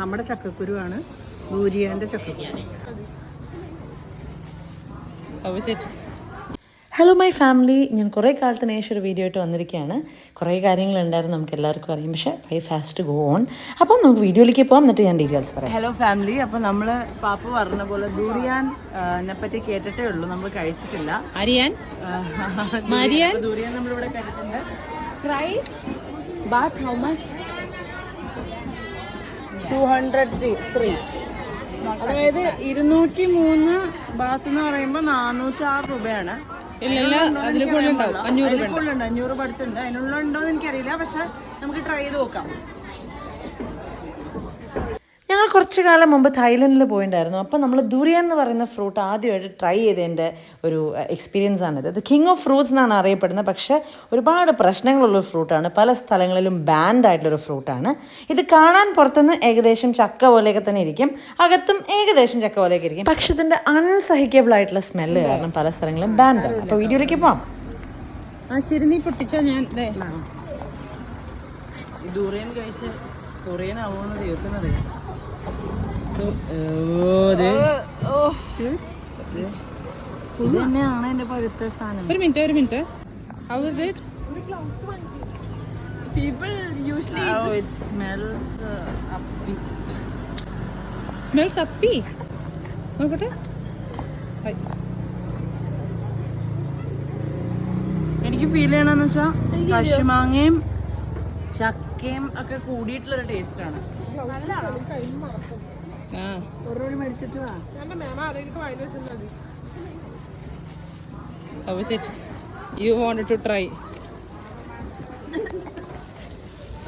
നമ്മുടെ ചക്കക്കുരുവാണ് ദൂരിയാന്റെ ചക്കക്കുരു. Hello my family ഞാൻ കുറേ കാലത്തിന് ശേഷം ഒരു വീഡിയോ ആയിട്ട് വന്നിരിക്കുകയാണ്. കുറേ കാര്യങ്ങളുണ്ടായിരുന്നു നമുക്ക് എല്ലാവർക്കും അറിയാം. പക്ഷേ ഐ ഫാസ്റ്റ് ഗോ ഓൺ അപ്പം നമുക്ക് വീഡിയോയിലേക്ക് പോകാം എന്നിട്ട് ഞാൻ ഡീറ്റെയിൽസ് പറയാം. ഹലോ ഫാമിലി അപ്പോൾ നമ്മൾ പാപ്പ പറഞ്ഞ പോലെ ദൂരിയാനെ പറ്റി കേട്ടിട്ടേ ഉള്ളൂ. നമ്മൾ കഴിച്ചിട്ടില്ല. അറിയാൻ ദൂരിയാൻ ദൂരിയാൻ നമ്മളിവിടെ കഴിച്ചിട്ടുണ്ട് price baht how much two hundred three അതായത് ഇരുന്നൂറ്റി മൂന്ന് ബാസ് എന്ന് പറയുമ്പോൾ നാനൂറ്റി ആറ് രൂപയാണ് കൂടുതലുണ്ടാവും അഞ്ഞൂറ് രൂപ അടുത്തുണ്ട് അതിനുള്ള ഉണ്ടോ എന്ന് എനിക്കറിയില്ല. പക്ഷെ നമുക്ക് ട്രൈ ചെയ്ത് നോക്കാം. കുറച്ച് കാലം മുമ്പ് തായ്ലൻഡിൽ പോയിണ്ടായിരുന്നു. അപ്പോൾ നമ്മൾ ദുരിയൻ എന്ന് പറയുന്ന ഫ്രൂട്ട് ആദ്യമായിട്ട് ട്രൈ ചെയ്തതിന്റെ ഒരു എക്സ്പീരിയൻസ് ആണിത്. ഇത് കിങ് ഓഫ് ഫ്രൂട്ട്സ് എന്നാണ് അറിയപ്പെടുന്നത്. പക്ഷേ ഒരുപാട് പ്രശ്നങ്ങളുള്ള ഫ്രൂട്ടാണ് പല സ്ഥലങ്ങളിലും ബാൻഡ് ആയിട്ടുള്ളൊരു ഫ്രൂട്ടാണ് ഇത് കാണാൻ പുറത്തുനിന്ന് ഏകദേശം ചക്ക പോലെയൊക്കെ തന്നെ ഇരിക്കും. അകത്തും ഏകദേശം ചക്ക പോലെയൊക്കെ ഇരിക്കും. പക്ഷെ ഇതിന്റെ അൺസഹിക്കബിൾ ആയിട്ടുള്ള സ്മെല്ല് കാരണം പല സ്ഥലങ്ങളിലും ആണ്. അപ്പോൾ വീഡിയോയിലേക്ക് പോകാം ആ ശരി നീ പൊട്ടിച്ചാ ഞാൻ ദൂറിയൻ കഴിച്ച് കൊറിയൻ ആവുമെന്ന് ദൈവത്തിനറിയാം ഒരു മിനിറ്റ് ഒരു minute. How is it Oh, it smells uh, upbeat. Smells അപ്പി നോക്കട്ടെ. എനിക്ക് ഫീൽ ചെയ്യണമെന്ന് വെച്ചാൽ കശുമാങ്ങയും ചക്കയും ഒക്കെ കൂടിയിട്ടുള്ളൊരു taste how is it you want to try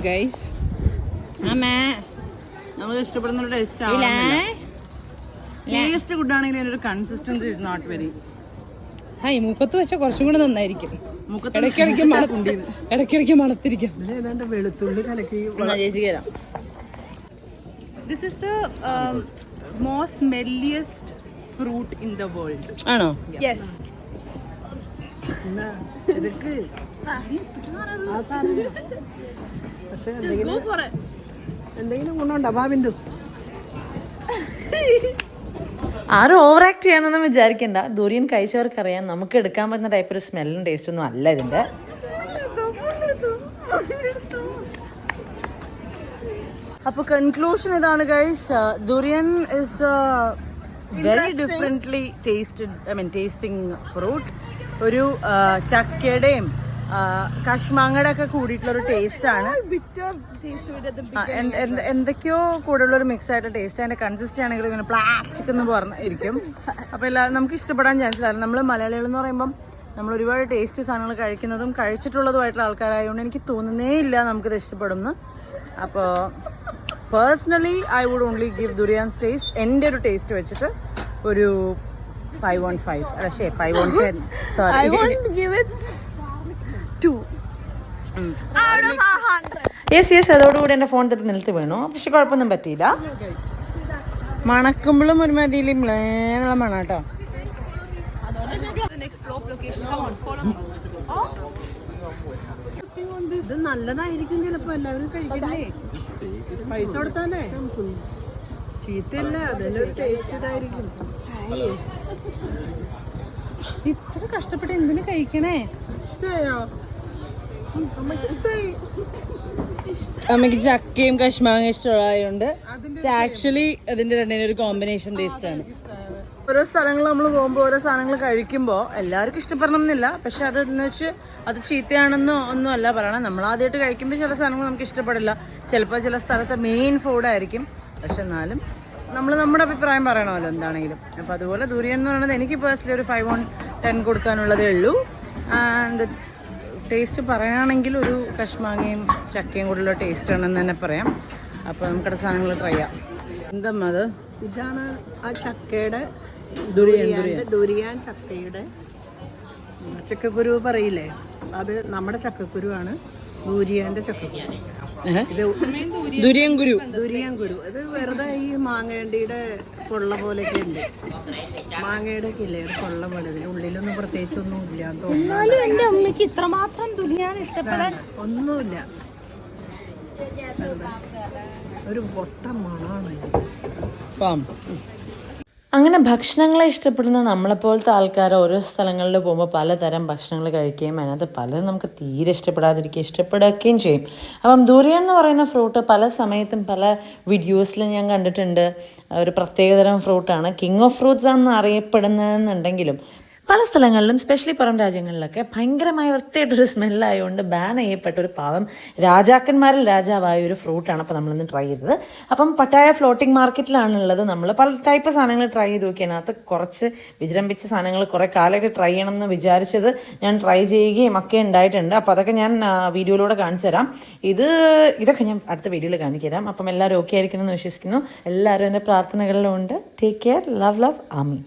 guys അമ്മേ നമുക്ക് ഇഷ്ടപ്പെടുന്ന ഒരു ടേസ്റ്റ് ആണ് ടേസ്റ്റ് ഗുഡ് ആണെങ്കിൽ അതിനൊരു consistency is not very high മൂക്കത്ത് വെച്ചാൽ കുറച്ചും കൂടെ നന്നായിരിക്കും. മുഖത്ത് ഇടയ്ക്കിടയ്ക്ക് മണ ഇടയ്ക്കിടയ്ക്ക് മണത്തിരിക്കാം. വെളുത്തുള്ളി കലക്കി ചേച്ചി തരാം. This is the most smelliest fruit in the world ആണോ? യെസ് പക്ഷെ എന്തെങ്കിലും ഗുണമുണ്ടോ? ആരും ഓവർ ആക്ട് ചെയ്യാന്നൊന്നും വിചാരിക്കണ്ട. ദൂരിയൻ കഴിച്ചവർക്കറിയാം. നമുക്ക് എടുക്കാൻ പറ്റുന്ന ടൈപ്പ് ഒരു സ്മെല്ലും ടേസ്റ്റ് ഒന്നും അല്ല ഇതിന്റെ അപ്പൊ കൺക്ലൂഷൻ ഇതാണ് guys durian is very differently tasted I mean tasting fruit ഒരു ആ, ചക്കയുടെയും കഷ്മാങ്ങയുടെ കശ്മാങ്ങയുടെ ഒക്കെ കൂടിയിട്ടുള്ള ഒരു ടേസ്റ്റ് ആണ്. എന്തൊക്കെയോ കൂടെയുള്ള ഒരു മിക്സ് ആയിട്ട് ടേസ്റ്റ് അതിന്റെ കൺസിസ്റ്റ് ആണെങ്കിൽ ഇങ്ങനെ പ്ലാസ്റ്റിക് എന്ന് പറഞ്ഞിരിക്കും അപ്പൊ എല്ലാ നമുക്ക് ഇഷ്ടപ്പെടാൻ ചാൻസ് ഇല്ല. നമ്മൾ മലയാളികൾ എന്ന് പറയുമ്പം നമ്മൾ ഒരുപാട് ടേസ്റ്റ് സാധനങ്ങൾ കഴിക്കുന്നതും കഴിച്ചിട്ടുള്ളതുമായിട്ടുള്ള ആൾക്കാരായതുകൊണ്ട് എനിക്ക് തോന്നുന്നേ ഇല്ല നമുക്കിത് ഇഷ്ടപ്പെടുന്നു. അപ്പോൾ personally I would only give durians taste എന്റെ ഒരു ടേസ്റ്റ് വെച്ചിട്ട് ഒരു ഫൈവ് വൺ ഫൈവ് അല്ല ശേ five one ten sorry give it two yes yes അതോടുകൂടി എന്റെ ഫോൺ തട്ടി നിലത്ത് വീണു. പക്ഷെ കുഴപ്പമൊന്നും പറ്റിയില്ല. മണക്കുമ്പോഴും ഒരു മതിയിൽ മ്ലേനുള്ള മണം കേട്ടോ ഇത് നല്ലതായിരിക്കും ചിലപ്പോ എല്ലാവരും കഴിക്കണ്ടേ പൈസ കൊടുത്താലേ? ചീത്തയല്ല അതെല്ലാം ടേസ്റ്റ് ഇതായിരിക്കും. ഇത്ര കഷ്ടപ്പെട്ട് എന്തിനു കഴിക്കണേ? ഇഷ്ടമായോ ഇഷ്ടമായി അമ്മയ്ക്ക് ചക്കയും കശ്മാങ്ങ ഇഷ്ടമായതുകൊണ്ട് ആക്ച്വലി അതിന്റെ രണ്ടിനും ഒരു കോമ്പിനേഷൻ ടേസ്റ്റ് ആണ്. ഓരോ സ്ഥലങ്ങൾ നമ്മൾ പോകുമ്പോൾ ഓരോ സാധനങ്ങൾ കഴിക്കുമ്പോൾ എല്ലാവർക്കും ഇഷ്ടപ്പെടണം എന്നില്ല. പക്ഷെ അത് എന്ന് വെച്ച് അത് ചീത്തയാണെന്നോ ഒന്നും അല്ല പറയണം നമ്മൾ ആദ്യമായിട്ട് കഴിക്കുമ്പോൾ ചില സാധനങ്ങൾ നമുക്ക് ഇഷ്ടപ്പെടില്ല. ചിലപ്പോൾ ചില സ്ഥലത്തെ മെയിൻ ഫുഡായിരിക്കും പക്ഷെ എന്നാലും നമ്മൾ നമ്മുടെ അഭിപ്രായം പറയണമല്ലോ എന്താണെങ്കിലും. അപ്പോൾ അതുപോലെ ദൂരിയൻ എന്ന് പറയുന്നത് എനിക്ക് പേഴ്സണലി ഒരു ഫൈവ് വൺ ടെൻ കൊടുക്കാനുള്ളതേ ഉള്ളൂ. ആൻഡ് ടേസ്റ്റ് പറയുകയാണെങ്കിൽ ഒരു കശ്മാങ്ങയും ചക്കയും കൂടെയുള്ള ടേസ്റ്റ് ആണെന്ന് തന്നെ പറയാം. അപ്പോൾ നമുക്കടെ സാധനങ്ങൾ ട്രൈ ചെയ്യാം. എന്താ അത്? ഇതാണ് ആ ചക്കയുടെ ദുരിയാൻ, ചക്കയുടെ ചക്കക്കുരു പറയില്ലേ? അത് നമ്മുടെ ചക്കക്കുരുവാണ്. ദൂരിയാന്റെ ചക്കക്കുരു. ഇത് അത് കുരു. വെറുതെ ഈ മാങ്ങേണ്ടിയുടെ പൊള്ള പോലെയൊക്കെ ഉണ്ട്. മാങ്ങയുടെ ഒക്കെ ഇല്ലേ പൊള്ള പോലെ. ഉള്ളിലൊന്നും ഉള്ളിലൊന്നും പ്രത്യേകിച്ചൊന്നും ഇല്ല എന്റെ അമ്മയ്ക്ക് ഇത്രമാത്രം ദുരിയാൻ ഇഷ്ടപ്പെടാൻ ഒന്നുമില്ല. ഒരു പൊട്ട മണമാണ്. അങ്ങനെ ഭക്ഷണങ്ങളെ ഇഷ്ടപ്പെടുന്ന നമ്മളെപ്പോലത്തെ ആൾക്കാർ ഓരോ സ്ഥലങ്ങളിൽ പോകുമ്പോൾ പലതരം ഭക്ഷണങ്ങൾ കഴിക്കുകയും അതിനകത്ത് പലതും നമുക്ക് തീരെ ഇഷ്ടപ്പെടാതിരിക്കുകയും ഇഷ്ടപ്പെടുകയും ചെയ്യും. അപ്പം ദൂരിയ എന്ന് പറയുന്ന ഫ്രൂട്ട് പല സമയത്തും പല വീഡിയോസിലും ഞാൻ കണ്ടിട്ടുണ്ട്. ഒരു പ്രത്യേകതരം ഫ്രൂട്ടാണ് കിങ് ഓഫ് ഫ്രൂട്ട്സ് ആണെന്ന് അറിയപ്പെടുന്നതെന്നുണ്ടെങ്കിലും പല സ്ഥലങ്ങളിലും സ്പെഷ്യലി പുറം രാജ്യങ്ങളിലൊക്കെ ഭയങ്കരമായ വൃത്തിയായിട്ടൊരു സ്മെല്ലായതുകൊണ്ട് ബാൻ ചെയ്യപ്പെട്ട ഒരു പാവം രാജാക്കന്മാരിൽ രാജാവായ ഒരു ഫ്രൂട്ടാണ് അപ്പോൾ നമ്മളിന്ന് ട്രൈ ചെയ്തത്. അപ്പം പട്ടായ ഫ്ലോട്ടിംഗ് മാർക്കറ്റിലാണുള്ളത് നമ്മൾ പല ടൈപ്പ് സാധനങ്ങൾ ട്രൈ ചെയ്ത് നോക്കി. അതിനകത്ത് കുറച്ച് വിജൃംഭിച്ച സാധനങ്ങൾ കുറേ കാലമായിട്ട് ട്രൈ ചെയ്യണം എന്ന് വിചാരിച്ചത് ഞാൻ ട്രൈ ചെയ്യുകയും ഒക്കെ ഉണ്ടായിട്ടുണ്ട്. അപ്പോൾ അതൊക്കെ ഞാൻ വീഡിയോയിലൂടെ കാണിച്ചു തരാം. ഇത് ഇതൊക്കെ ഞാൻ അടുത്ത വീഡിയോയിൽ കാണിച്ചു തരാം. അപ്പം എല്ലാവരും ഓക്കെ ആയിരിക്കുന്നു എന്ന് വിശ്വസിക്കുന്നു. എല്ലാവരും എന്റെ പ്രാർത്ഥനകളിലും ഉണ്ട് take care love love Aami